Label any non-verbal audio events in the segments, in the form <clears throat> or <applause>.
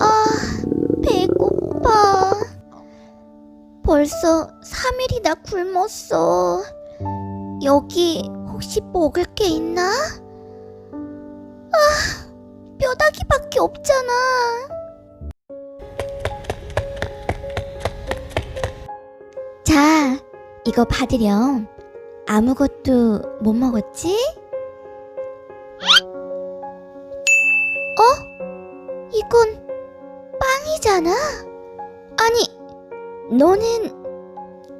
아, 배고파. 벌써 3일이나 굶었어. 여기 혹시 먹을 게 있나? 아, 뼈다귀밖에 없잖아. 자, 이거 받으렴. 아무것도 못 먹었지? 이건 빵이잖아? 아니, 너는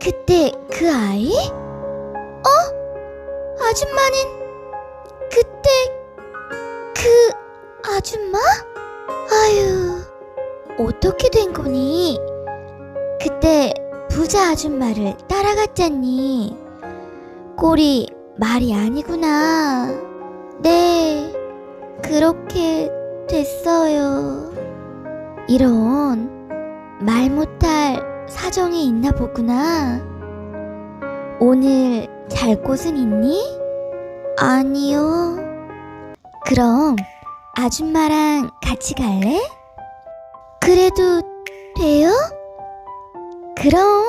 그때 그 아이? 어? 아줌마는 그때 그 아줌마? 아유, 어떻게 된 거니? 그때 부자 아줌마를 따라갔잖니. 꼴이 말이 아니구나. 네, 그렇게 됐어요. 이런 말 못할 사정이 있나 보구나. 오늘 잘 곳은 있니? 아니요. 그럼 아줌마랑 같이 갈래? 그래도 돼요? 그럼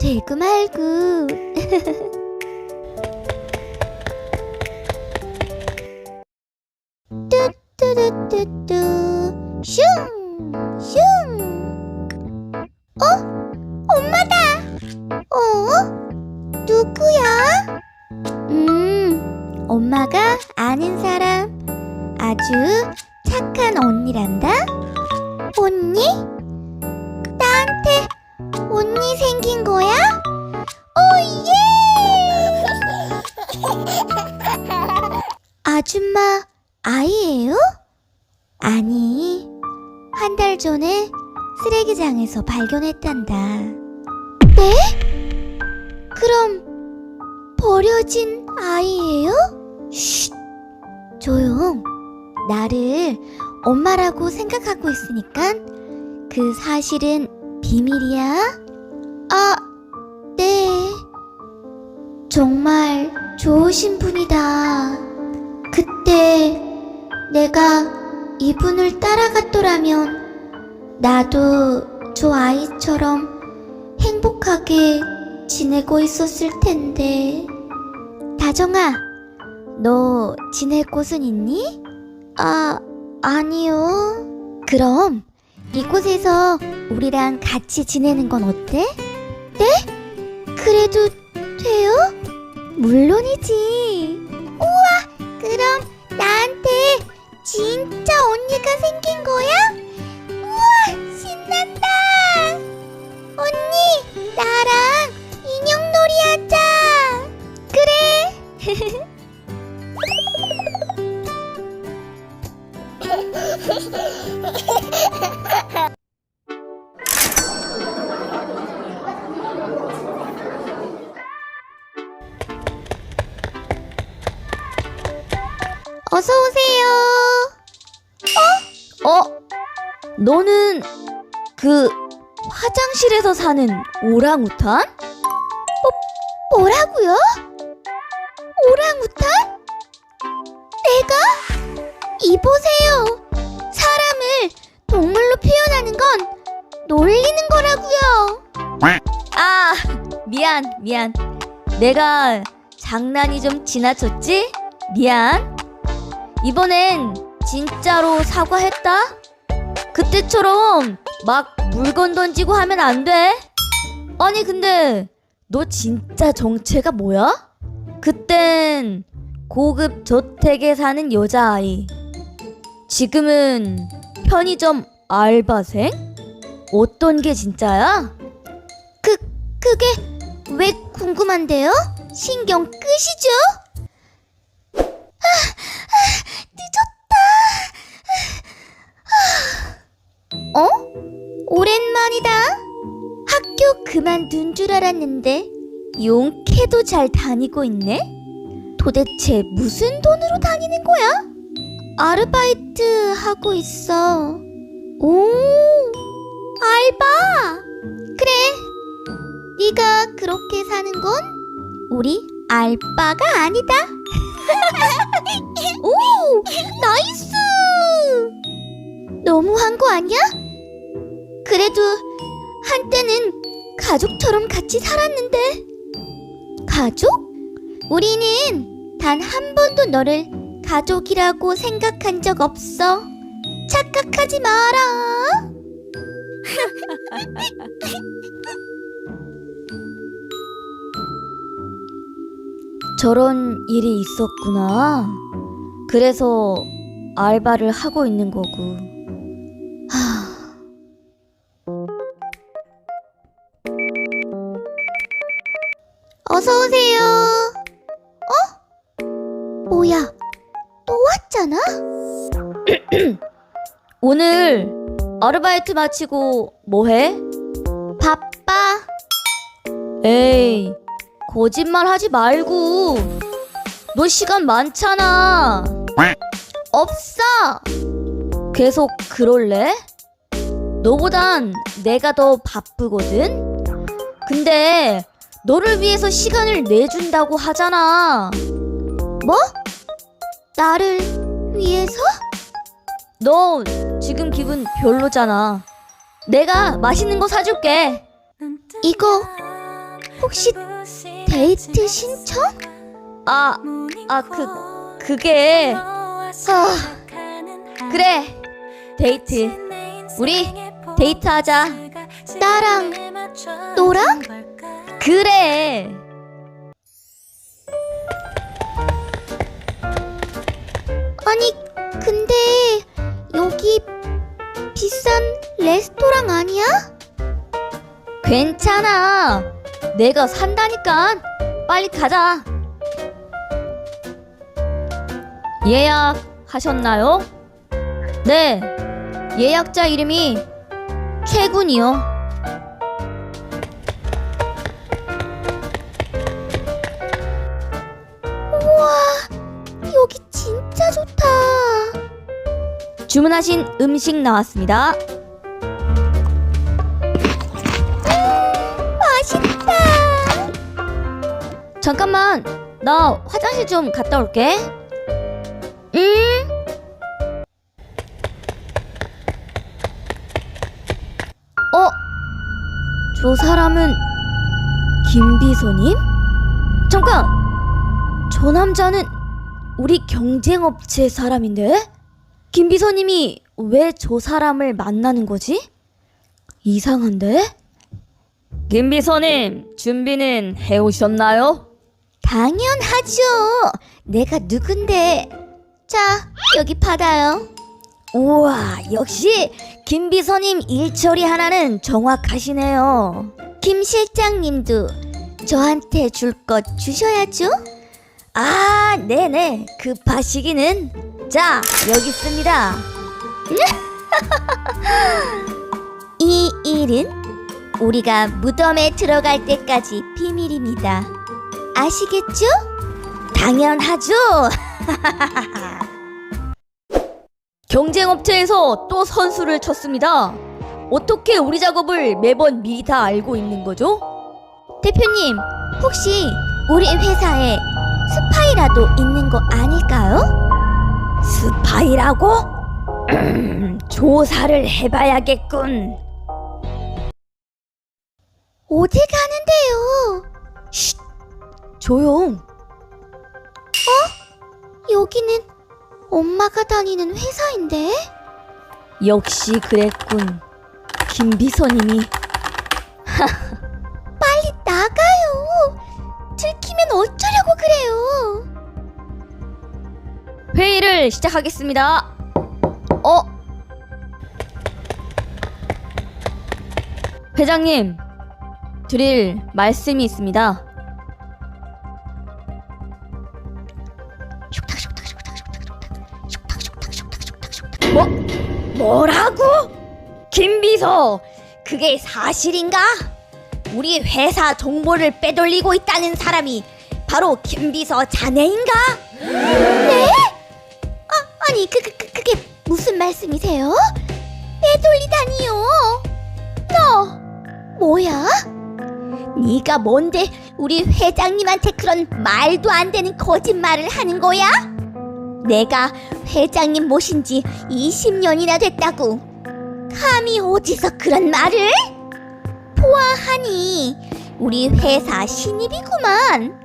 되고 말고. <laughs> 발견했단다. 네? 그럼 버려진 아이예요? 쉿! 조용. 나를 엄마라고 생각하고 있으니까 그 사실은 비밀이야. 아, 네. 정말 좋으신 분이다. 그때 내가 이분을 따라갔더라면 나도 저 아이처럼 행복하게 지내고 있었을 텐데. 다정아, 너 지낼 곳은 있니? 아, 아니요. 그럼 이곳에서 우리랑 같이 지내는 건 어때? 네? 그래도 돼요? 물론이지. 우와, 그럼 나한테 진짜 언니가 생긴 거야? 나랑 인형놀이 하자. 그래. <laughs> 어서 오세요. 어? 어? 너는 그 화장실에서 사는 오랑우탄? 뭐, 뭐라고요? 오랑우탄? 내가? 이보세요. 사람을 동물로 표현하는 건 놀리는 거라고요. 아, 미안, 미안. 내가 장난이 좀 지나쳤지? 미안. 이번엔 진짜로 사과했다? 그때처럼 막 물건 던지고 하면 안 돼. 아니, 근데 너 진짜 정체가 뭐야? 그땐 고급 저택에 사는 여자아이. 지금은 편의점 알바생? 어떤 게 진짜야? 그, 그게 왜 궁금한데요? 신경 끄시죠? 아, 아, 늦었다. 어? 학교 그만 둔 줄 알았는데 용케도 잘 다니고 있네? 도대체 무슨 돈으로 다니는 거야? 아르바이트 하고 있어. 오, 알바. 그래, 네가 그렇게 사는 건 우리 알바가 아니다. <laughs> 오, 나이스. 너무한 거 아니야? 그래도 한때는 가족처럼 같이 살았는데. 가족? 우리는 단 한 번도 너를 가족이라고 생각한 적 없어. 착각하지 마라. <laughs> 저런 일이 있었구나. 그래서 알바를 하고 있는 거고. 하... 오늘 아르바이트 마치고 뭐해? 바빠. 에이, 거짓말 하지 말고. 너 시간 많잖아. 없어. 계속 그럴래? 너보단 내가 더 바쁘거든? 근데 너를 위해서 시간을 내준다고 하잖아. 뭐? 나를 위해서? 너 지금 기분 별로잖아. 내가 맛있는 거 사줄게. 이거 혹시 데이트 신청? 아, 아, 그, 그게. 아, 그래. 데이트. 우리 데이트하자. 나랑 너랑? 그래. 레스토랑 아니야? 괜찮아. 내가 산다니까. 빨리 가자. 예약 하셨나요? 네. 예약자 이름이 최군이요. 여기 진짜 좋다. 주문하신 음식 나왔습니다. 잠깐만. 나 화장실 좀 갔다 올게. 음. 어? 저 사람은 김비서님? 잠깐! 저 남자는 우리 경쟁업체 사람인데? 김비서님이 왜 저 사람을 만나는 거지? 이상한데? 김비서님, 준비는 해오셨나요? 당연하죠. 내가 누군데? 자, 여기 받아요. 우와, 역시 김비서님 일처리 하나는 정확하시네요. 김 실장님도 저한테 줄 것 주셔야죠. 아, 네네, 급하시기는. 자, 여기 있습니다. <laughs> 이 일은 우리가 무덤에 들어갈 때까지 비밀입니다. 아시겠죠? 당연하죠. <laughs> 경쟁업체에서 또 선수를 쳤습니다. 어떻게 우리 작업을 매번 미리 다 알고 있는 거죠? 대표님, 혹시 우리 회사에 스파이라도 있는 거 아닐까요? 스파이라고? 음, <clears throat> 조사를 해봐야겠군. 어디 가는데요? 쉿, 조용. 여기는 엄마가 다니는 회사인데? 역시 그랬군. 김비서님이 <laughs> 빨리 나가요. 들키면 어쩌려고 그래요? 회의를 시작하겠습니다. 어? 회장님, 드릴 말씀이 있습니다. 김비서, 그게 사실인가? 우리 회사 정보를 빼돌리고 있다는 사람이 바로 김비서 자네인가? 아니 그, 그, 그 그게 무슨 말씀이세요? 빼돌리다니요? 너 뭐야? 네가 뭔데 우리 회장님한테 그런 말도 안 되는 거짓말을 하는 거야? 내가 회장님 모신 지 20년이나 됐다고. 감히 어디서 그런 말을? 보아하니 우리 회사 신입이구만.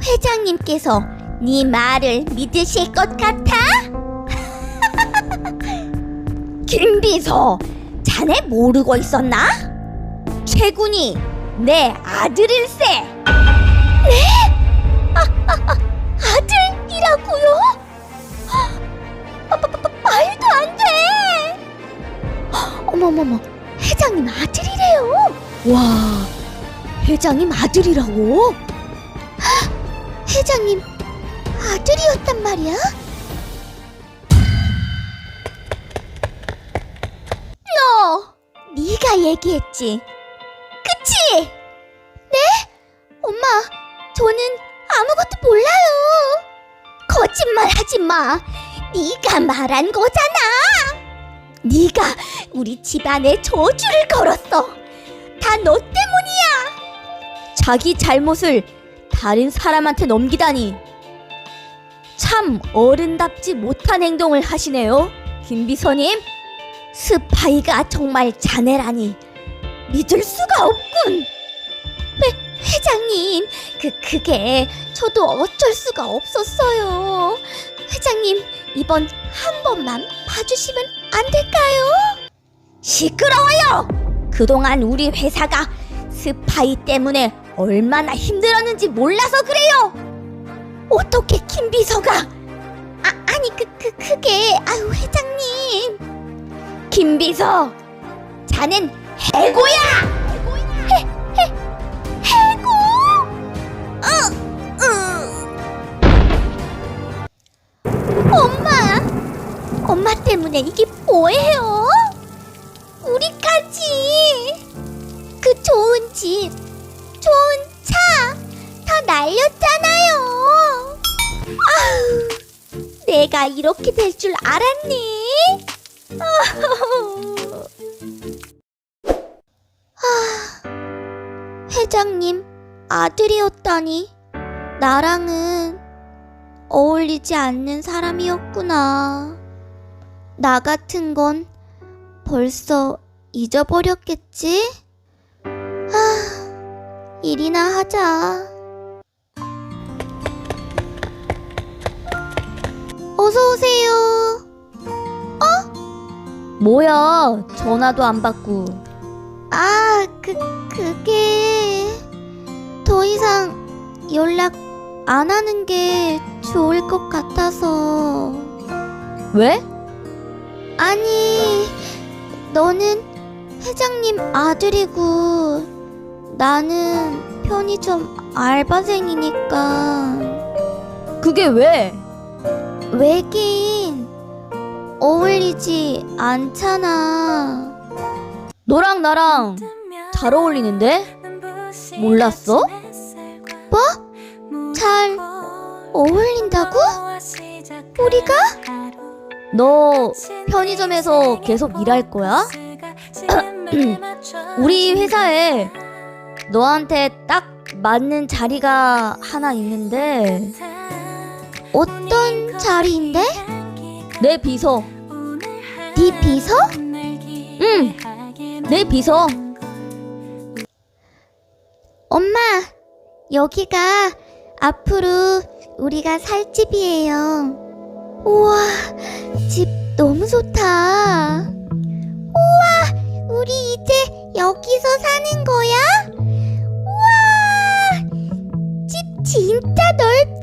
회장님께서 네 말을 믿으실 것 같아? <laughs> 김비서, 자네 모르고 있었나? 최군이 내 아들일세. 네? 아, 아, 아, 아들이라고요? 어머머머, 회장님 아들이래요. 와, 회장님 아들이라고? 회장님 아들이었단 말이야? 너 네가 얘기했지 그치? 네? 엄마 저는 아무것도 몰라요 거짓말 하지 마 네가 말한 거잖아 네가 우리 집안에 저주를 걸었어 다 너 때문이야 자기 잘못을 다른 사람한테 넘기다니. 참 어른답지 못한 행동을 하시네요, 김 비서님. 스파이가 정말 자네라니 믿을 수가 없군. 회, 회장님, 그 그게 저도 어쩔 수가 없었어요. 회장님, 이번 한 번만 봐주시면 안 될까요? 시끄러워요. 그동안 우리 회사가 스파이 때문에 얼마나 힘들었는지 몰라서 그래요. 어떻게 김 비서가? 아 아니 그 그 그, 게 아유 회장님. 김 비서, 자넨 해고야! 때문에 이게 뭐예요? 우리까지 그 좋은 집, 좋은 차 다 날렸잖아요. 아우, 내가 이렇게 될 줄 알았니? 아, 회장님 아들이었다니 나랑은 어울리지 않는 사람이었구나. 나 같은 건 벌써 잊어버렸겠지? 아, 일이나 하자. 어서 오세요. 뭐야, 전화도 안 받고. 아, 그, 그게. 더 이상 연락 안 하는 게 좋을 것 같아서. 왜? 아니, 너는 회장님 아들이고, 나는 편의점 알바생이니까. 그게 왜? 왜긴, 어울리지 않잖아. 너랑 나랑 잘 어울리는데? 몰랐어? 뭐? 잘 어울린다고? 우리가? 너 편의점에서 계속 일할 거야? <clears throat> 우리 회사에 너한테 딱 맞는 자리가 하나 있는데 어떤 자리인데? 내 비서 네 비서? 응, 내 비서 엄마, 여기가 앞으로 우리가 살 집이에요. 우와, 집 너무 좋다. 우와, 우리 이제 여기서 사는 거야? 우와, 집 진짜 넓다.